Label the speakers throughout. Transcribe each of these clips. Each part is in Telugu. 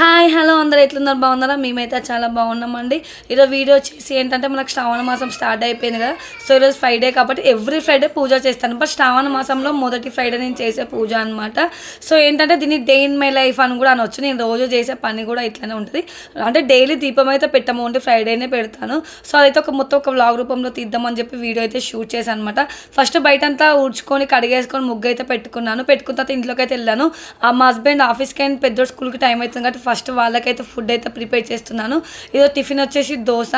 Speaker 1: హాయ్ హలో అందరు ఎట్లున్నారు? బాగున్నారా? మేమైతే చాలా బాగున్నామండి. ఈరోజు వీడియో వచ్చేసి ఏంటంటే మనకు శ్రావణ మాసం స్టార్ట్ అయిపోయింది కదా. సో ఈరోజు ఫ్రైడే కాబట్టి ఎవ్రీ ఫ్రైడే పూజ చేస్తాను. బట్ శ్రావణ మాసంలో మొదటి ఫ్రైడే నేను చేసే పూజ అనమాట సో ఏంటంటే దీన్ని డే ఇన్ మై లైఫ్ అని కూడా అనొచ్చు. నేను రోజు చేసే పని కూడా ఇట్లానే ఉంటుంది. అంటే డైలీ దీపం అయితే పెట్టము ఉంటే ఫ్రైడేనే పెడతాను. సో అదైతే ఒక మొత్తం ఒక వ్లాగ్ రూపంలో తీద్దామని చెప్పి వీడియో అయితే షూట్ చేశాను అనమాట ఫస్ట్ బయట అంతా ఊడ్చుకొని కడిగేసుకొని ముగ్గు అయితే పెట్టుకున్నాను. పెట్టుకున్న తర్వాత ఇంట్లోకి అయితే వెళ్ళాను. ఆ మా హస్బెండ్ ఆఫీస్కి అయిన పెద్ద స్కూల్కి టైం అవుతుంది కాబట్టి ఫస్ట్ వాళ్ళకైతే ఫుడ్ అయితే ప్రిపేర్ చేస్తున్నాను. ఇదో టిఫిన్ వచ్చేసి దోశ.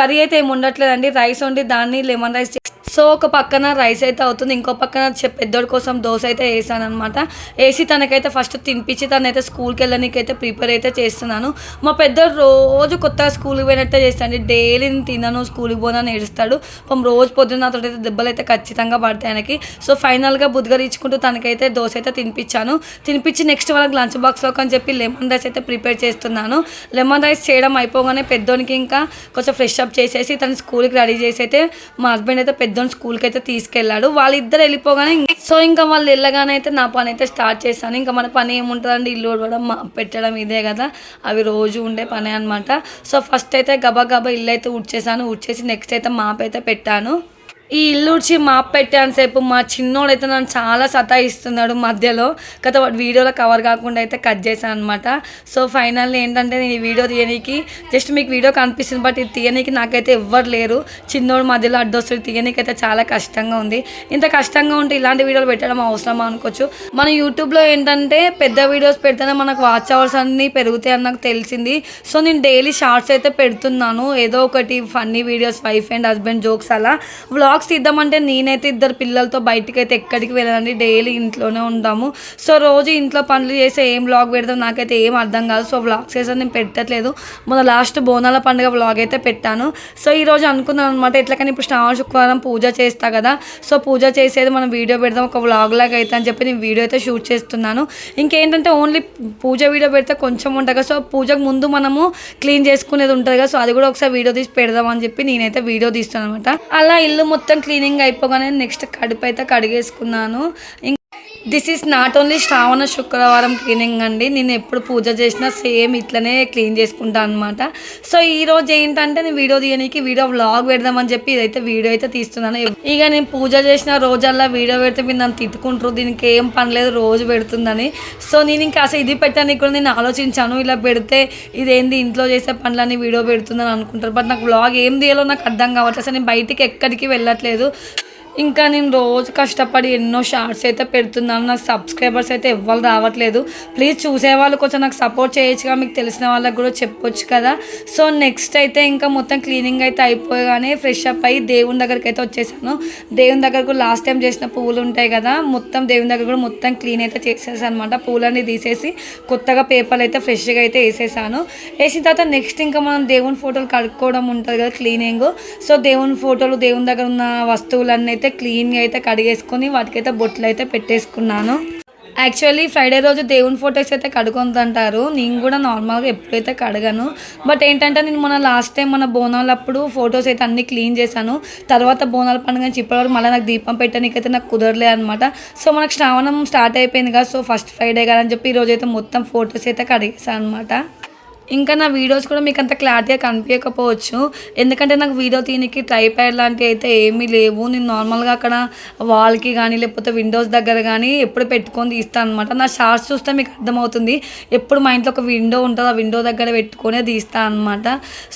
Speaker 1: కర్రీ అయితే ఏమి ఉండట్లేదండి రైస్ వండి దాన్ని లెమన్ రైస్ సో ఒక పక్కన రైస్ అయితే అవుతుంది ఇంకో పక్కన పెద్దోడి కోసం దోశ అయితే వేసాను అనమాట వేసి తనకైతే ఫస్ట్ తినిపించి తనైతే స్కూల్కి వెళ్ళడానికైతే ప్రిపేర్ అయితే చేస్తున్నాను. మా పెద్దోడు రోజు కొత్తగా స్కూల్కి పోయినట్టే చేస్తాను డైలీ నేను తినను స్కూల్కి పోనని ఏడుస్తాడు. పాపం రోజు పొద్దున్న నాతో అయితే దెబ్బలు అయితే ఖచ్చితంగా పడతాయి ఆయనకి. సో ఫైనల్గా బుద్ధిగరించుకుంటూ తనకైతే దోశ అయితే తినిపించాను. తినిపించి నెక్స్ట్ వాళ్ళకి లంచ్ బాక్స్లోకి అని చెప్పి లెమన్ రైస్ అయితే ప్రిపేర్ చేస్తున్నాను. లెమన్ రైస్ చేయడం అయిపోగానే పెద్దోనికి ఇంకా కొంచెం ఫ్రెష్ అప్ చేసేసి తను స్కూల్కి రెడీ చేసి అయితే మా హస్బెండ్ అయితే పెద్ద పెద్దోని స్కూల్కి అయితే తీసుకెళ్ళాడు. వాళ్ళిద్దరు వెళ్ళిపోగానే సో ఇంకా వాళ్ళు వెళ్ళగానే అయితే నా పని అయితే స్టార్ట్ చేశాను. ఇంకా మన పని ఏముంటుందండి ఇల్లు ఊడవడం పెట్టడం ఇదే కదా. అవి రోజు ఉండే పని అనమాట సో ఫస్ట్ అయితే గబా గబా ఇల్లు అయితే ఉడ్చేసాను ఉడ్చేసి నెక్స్ట్ అయితే మాప్ అయితే పెట్టాను. ఈ ఇల్లు ఉడిచి మాప్ పెట్టాను సేపు మా చిన్నోడైతే నన్ను చాలా సతాయిస్తున్నాడు మధ్యలో. గత వాడు వీడియోలో కవర్ కాకుండా అయితే కట్ చేశాను అనమాట సో ఫైనల్లీ ఏంటంటే నేను ఈ వీడియో తీయనీకి జస్ట్ మీకు వీడియో కనిపిస్తుంది బట్ ఇది తీయనీకి నాకైతే ఎవ్వరు లేరు. చిన్నోడు మధ్యలో అడ్డొస్తుంది తీయనీకి అయితే చాలా కష్టంగా ఉంది. ఇంత కష్టంగా ఉంటే ఇలాంటి వీడియోలు పెట్టడం అవసరమా అనుకోవచ్చు. మన యూట్యూబ్లో ఏంటంటే పెద్ద వీడియోస్ పెడితేనే మనకు వాచ్ అవర్స్ అన్నీ పెరుగుతాయి అని నాకు తెలిసింది. సో నేను డైలీ షార్ట్స్ అయితే పెడుతున్నాను. ఏదో ఒకటి funny videos wife and husband jokes అలా. వ్లాగ్స్ తీద్దామంటే నేనైతే ఇద్దరు పిల్లలతో బయటికి అయితే ఎక్కడికి వెళ్ళాలండి డైలీ ఇంట్లోనే ఉంటాము. సో రోజు ఇంట్లో పనులు చేస్తే ఏం వ్లాగ్ పెడతాం నాకైతే ఏం అర్థం కాదు. సో వ్లాగ్స్ చేస్తే నేను పెట్టట్లేదు. మొన్న లాస్ట్ బోనాల పండుగ వ్లాగ్ అయితే పెట్టాను. సో ఈరోజు అనుకున్నాను అనమాట ఎట్లకని ఇప్పుడు శ్రావణ శుక్రవారం పూజ చేస్తా కదా. సో పూజ చేసేది మనం వీడియో పెడదాం. ఒక వ్లాగ్ లాగా అయితే అని చెప్పి నేను వీడియో అయితే షూట్ చేస్తున్నాను. ఇంకేంటంటే ఓన్లీ పూజ వీడియో పెడితే కొంచెం ఉంటుంది కదా. సో పూజకు ముందు మనము క్లీన్ చేసుకునేది ఉంటుంది కదా. సో అది కూడా ఒకసారి వీడియో తీసి పెడదాం అని చెప్పి నేనైతే వీడియో తీస్తాను అనమాట అలా ఇల్లు మొత్తం మొత్తం క్లీనింగ్ అయిపోగానే నెక్స్ట్ కడుపు అయితే కడిగేసుకున్నాను. ఇం- this is not only Shravana Shukravaram cleaning అండి. నేను ఎప్పుడు పూజ చేసినా సేమ్ ఇట్లనే క్లీన్ చేసుకుంటాను అనమాట సో ఈ రోజు ఏంటంటే నేను వీడియో తీయడానికి వీడియో వ్లాగ్ పెడదామని చెప్పి ఇదైతే వీడియో అయితే తీస్తున్నాను. ఇక నేను పూజ చేసిన రోజల్లా వీడియో పెడితే మీరు నన్ను తిట్టుకుంటారు. దీనికి ఏం పని లేదు రోజు పెడుతుందని. సో నేను ఇంకా అసలు ఇది పెట్టడానికి కూడా నేను ఆలోచించాను. ఇలా పెడితే ఇదేంది ఇంట్లో చేసే పనులన్నీ వీడియో పెడుతుందని అనుకుంటారు. బట్ నాకు వ్లాగ్ ఏం తీయాలో నాకు అర్థం కావట్లేదు. అసలు నేను బయటికి ఎక్కడికి వెళ్ళట్లేదు. ఇంకా నేను రోజు కష్టపడి ఎన్నో షార్ట్స్ అయితే పెడుతున్నాను. నాకు సబ్స్క్రైబర్స్ అయితే ఎవ్వరు రావట్లేదు. ప్లీజ్ చూసేవాళ్ళు కొంచెం నాకు సపోర్ట్ చేయొచ్చుగా. మీకు తెలిసిన వాళ్ళకి కూడా చెప్పొచ్చు కదా. సో నెక్స్ట్ అయితే ఇంకా మొత్తం క్లీనింగ్ అయితే అయిపోగానే ఫ్రెష్ అప్ అయ్యి దేవుని దగ్గరికి అయితే వచ్చేసాను. దేవుని దగ్గరకు లాస్ట్ టైం చేసిన పువ్వులు ఉంటాయి కదా మొత్తం దేవుని దగ్గర కూడా మొత్తం క్లీన్ అయితే చేసేసాను అనమాట పూలన్నీ తీసేసి కొత్తగా పేపర్లు అయితే ఫ్రెష్గా అయితే వేసేసాను. వేసిన తర్వాత నెక్స్ట్ ఇంకా మనం దేవుని ఫోటోలు కడుక్కోవడం ఉంటుంది కదా క్లీనింగ్. సో దేవుని ఫోటోలు దేవుని దగ్గర ఉన్న వస్తువులన్నీ అయితే క్లీన్గా అయితే కడిగేసుకొని వాటికైతే బొట్లు అయితే పెట్టేసుకున్నాను. యాక్చువల్లీ ఫ్రైడే రోజు దేవుని ఫొటోస్ అయితే కడుకుందంటారు నేను కూడా నార్మల్గా ఎప్పుడైతే కడగను. బట్ ఏంటంటే నేను మన లాస్ట్ టైం మన బోనాలప్పుడు ఫొటోస్ అయితే అన్ని క్లీన్ చేశాను. తర్వాత బోనాల పండుగ నుంచి ఇప్పటివరకు మళ్ళీ నాకు దీపం పెట్టడానికి అయితే నాకు కుదరలే అనమాట సో మనకు శ్రావణం స్టార్ట్ అయిపోయింది కదా. సో ఫస్ట్ ఫ్రైడే కదా అని చెప్పి ఈరోజు అయితే మొత్తం ఫొటోస్ అయితే కడిగేసాను అనమాట ఇంకా నా వీడియోస్ కూడా మీకు అంత క్లారిటీగా కనిపించకపోవచ్చు. ఎందుకంటే నాకు వీడియో తీయనికి ట్రైప్యాడ్ లాంటివి అయితే ఏమీ లేవు. నేను నార్మల్గా అక్కడ వాల్కి కానీ లేకపోతే విండోస్ దగ్గర కానీ ఎప్పుడు పెట్టుకొని తీస్తాను అనమాట నా షార్ట్స్ చూస్తే మీకు అర్థమవుతుంది. ఎప్పుడు మా ఇంట్లో ఒక విండో ఉంటుంది ఆ విండో దగ్గర పెట్టుకొని తీస్తాను అనమాట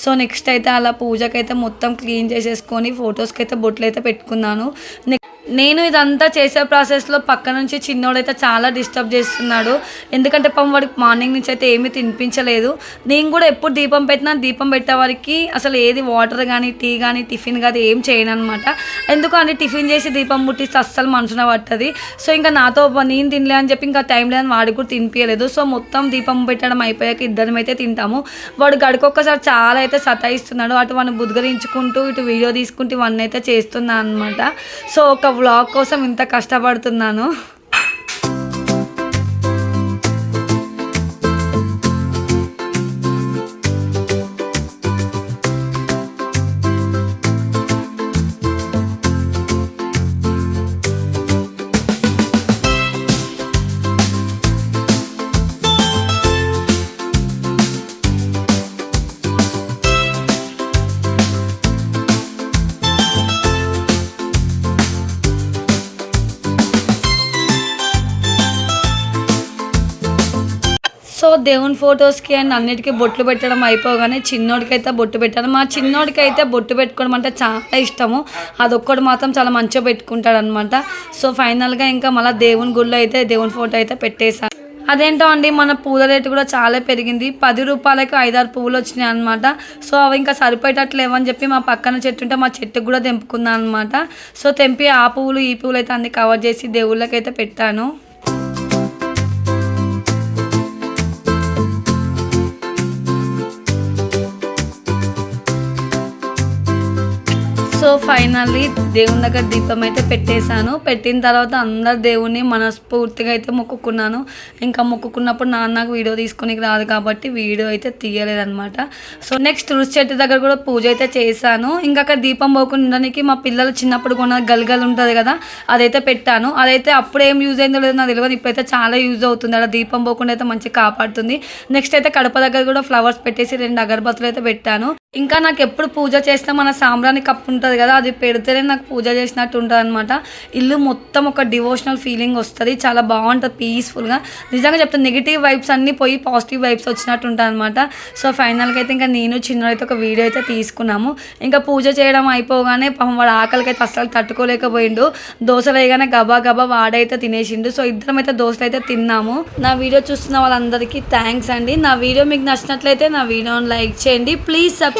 Speaker 1: సో నెక్స్ట్ అయితే అలా పూజకైతే మొత్తం క్లీన్ చేసేసుకొని ఫొటోస్కి అయితే బొట్లు అయితే పెట్టుకున్నాను. నెక్స్ట్ నేను ఇదంతా చేసే ప్రాసెస్లో పక్క నుంచి చిన్నోడైతే చాలా డిస్టర్బ్ చేస్తున్నాడు. ఎందుకంటే పాపం వాడికి మార్నింగ్ నుంచి అయితే ఏమీ తినిపించలేదు. నేను కూడా ఎప్పుడు దీపం పెట్టినా దీపం పెట్టే వారికి అసలు ఏది వాటర్ కానీ టీ కానీ టిఫిన్ కానీ ఏం చేయను అనమాట ఎందుకు అంటే టిఫిన్ చేసి దీపం ముట్టిస్తే అస్సలు మనసున పట్టది. సో ఇంకా నాతో నేను తినలే అని చెప్పి ఇంకా టైం లేదని వాడికి కూడా తినిపించలేదు సో మొత్తం దీపం పెట్టడం అయిపోయాక ఇద్దరం అయితే తింటాము. వాడు గడికొక్కసారి చాలా అయితే సతాయిస్తున్నాడు. అటు వాడిని బుద్గరించుకుంటూ ఇటు వీడియో తీసుకుంటూ ఇవన్నీ అయితే చేస్తున్నాను అనమాట సో ఒక వ్లాగ్ కోసం ఇంత కష్టపడుతున్నాను. దేవుని ఫొటోస్కి అండ్ అన్నిటికీ బొట్లు పెట్టడం అయిపోగానే చిన్నోడికైతే బొట్టు పెట్టాను. మా చిన్నోడికైతే బొట్టు పెట్టుకోవడం అంటే చాలా ఇష్టము. అదొక్కడు మాత్రం చాలా మంచిగా పెట్టుకుంటాడనమాట సో ఫైనల్గా ఇంకా మళ్ళీ దేవుని గుళ్ళో అయితే దేవుని ఫోటో అయితే పెట్టేశాను అదేంటో అండి మన పూల రేటు కూడా చాలా పెరిగింది. పది రూపాయలకి ఐదారు పువ్వులు వచ్చినాయి అనమాట సో అవి ఇంకా సరిపోయేటట్లు లేవని చెప్పి మా పక్కన చెట్టు ఉంటే మా చెట్టుకు కూడా తెంపుకున్నాను అనమాట సో తెంపి ఆ పువ్వులు ఈ పువ్వులు అయితే అన్ని కవర్ చేసి దేవుళ్ళకి అయితే పెట్టాను. సో ఫైనల్లీ దేవుని దగ్గర దీపం అయితే పెట్టేశాను. పెట్టిన తర్వాత అందరు దేవుని మనస్ఫూర్తిగా అయితే మొక్కుకున్నాను. ఇంకా మొక్కుకున్నప్పుడు నాన్నకు వీడియో తీసుకునికి రాదు కాబట్టి వీడియో అయితే తీయలేదన్నమాట. సో నెక్స్ట్ తులసి చెట్టు దగ్గర కూడా పూజ అయితే చేశాను. ఇంకా అక్కడ దీపం పోకుండా ఉండడానికి మా పిల్లలు చిన్నప్పుడు కొన్న గలగలు ఉంటుంది కదా అదైతే పెట్టాను. అదైతే అప్పుడు ఏం యూజ్ అయిందో లేదో నాకు తెలియదు ఇప్పుడైతే చాలా యూజ్ అవుతుంది. అలా దీపం పోకుండా అయితే మంచిగా కాపాడుతుంది. నెక్స్ట్ అయితే కడప దగ్గర కూడా ఫ్లవర్స్ పెట్టేసి రెండు అగరబత్తులు అయితే పెట్టాను. ఇంకా నాకు ఎప్పుడు పూజ చేస్తే మన సాంబ్రాణి కప్పు ఉంటుంది కదా అది పెడితేనే నాకు పూజ చేసినట్టు ఉంటుంది అనమాట ఇల్లు మొత్తం ఒక డివోషనల్ ఫీలింగ్ వస్తుంది చాలా బాగుంటుంది పీస్ఫుల్గా నిజంగా చెప్తాను నెగిటివ్ వైబ్స్ అన్నీ పోయి పాజిటివ్ వైబ్స్ వచ్చినట్టు ఉంటుంది అనమాట సో ఫైనల్గా అయితే ఇంకా నేను చిన్నదైతే ఒక వీడియో అయితే తీసుకున్నాము. ఇంకా పూజ చేయడం అయిపోగానే పాపం వాడు ఆకలికైతే అస్సలు తట్టుకోలేకపోయిండు. దోశలు వేయగానే గబా గబా వాడైతే తినేసిండు. సో ఇద్దరం అయితే దోశలు అయితే తిన్నాము. నా వీడియో చూస్తున్న వాళ్ళందరికీ థ్యాంక్స్ అండి. నా వీడియో మీకు నచ్చినట్లయితే నా వీడియోని లైక్ చేయండి. Please subscribe